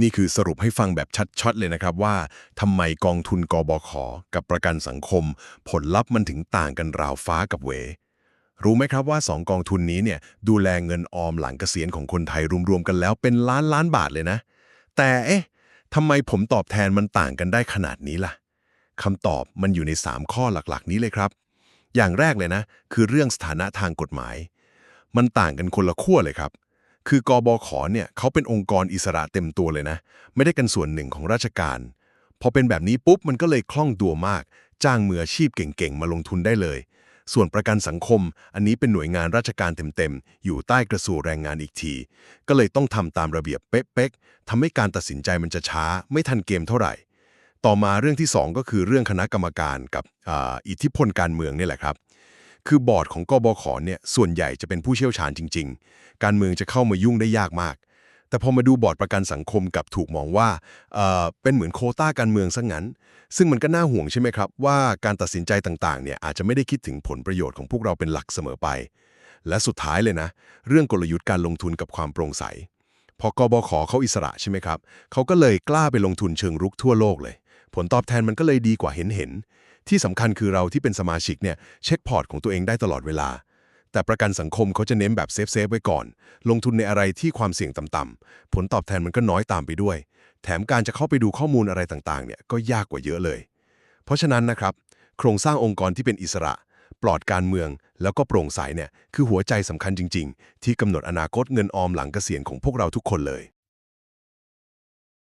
นี่คือสรุปให้ฟังแบบชัดๆเลยนะครับว่าทำไมกองทุนกบข กับประกันสังคม ผลลัพธ์มันถึงต่างกันราวฟ้ากับเหวรู้ไหมครับว่า 2 กองทุนนี้เนี่ยดูแลเงินออมหลังเกษียณของคนไทยรวมๆกันแล้วเป็นล้านล้านบาทเลยนะ แต่เอ๊ะทำไมผมตอบแทนมันต่างกันได้ขนาดนี้ล่ะคำตอบมันอยู่ใน 3 ข้อหลักๆ นี้เลยครับ อย่างแรกเลยนะ คือเรื่องสถานะทางกฎหมาย มันต่างกันคนละขั้วเลยครับ คือกบขเนี่ยเขาเป็นองค์กรอิสระเต็มตัวเลยนะ ไม่ได้กันส่วนหนึ่งของราชการพอเป็นแบบนี้ปุ๊บมันก็เลยคล่องตัวมาก จ้างมืออาชีพเก่งๆ มาลงทุนได้เลย ส่วนประกันสังคม อันนี้เป็นหน่วยงานราชการเต็มๆ อยู่ใต้กระทรวงแรงงานอีกที ก็เลยต้องทำตามระเบียบเป๊ะๆทำให้การตัดสินใจมันจะช้า ไม่ทันเกมเท่าไหร่ ต่อมาเรื่องที่ 2 ก็คือเรื่องคณะกรรมการกับออิทธิพลการเมืองนี่แหละครับ คือบอร์ดของกบขเนี่ยส่วนใหญ่จะเป็นผู้เชี่ยวชาญจริง ๆ การเมืองจะเข้ามายุ่งได้ยากมาก แต่พอมาดูบอร์ดประกันสังคมกับถูกมองว่าเอ่อเป็นเหมือนโคต้าการเมืองซะงั้น ซึ่งมันก็น่าห่วงใช่ไหมครับ ว่าการตัดสินใจต่างๆเนี่ยอาจจะไม่ได้คิดถึงผลประโยชน์ของพวกเราเป็นหลักเสมอไป และสุดท้ายเลยนะ เรื่องกลยุทธ์การลงทุนกับความโปร่งใสพอกบขเขาอิสระใช่ไหมครับเขาก็เลยกล้าไปลงทุนเชิงรุกทั่วโลกเลย ผลตอบแทนมันก็เลยดีกว่าเห็นเห็น ที่สำคัญคือเราที่เป็นสมาชิกเนี่ยเช็คพอร์ตของตัวเองได้ตลอดเวลา แต่ประกันสังคมเขาจะเน้นแบบเซฟเซฟไว้ก่อน ลงทุนในอะไรที่ความเสี่ยงต่ำๆผลตอบแทนมันก็น้อยตามไปด้วย แถมการจะเข้าไปดูข้อมูลอะไรต่างๆเนี่ยก็ยากกว่าเยอะเลย เพราะฉะนั้นนะครับโครงสร้างองค์กรที่เป็นอิสระ ปลอดการเมือง แล้วก็โปร่งใสเนี่ยคือหัวใจสำคัญจริง ๆ ที่กำหนดอนาคตเงินออมหลังเกษียณของพวกเราทุกคนเลย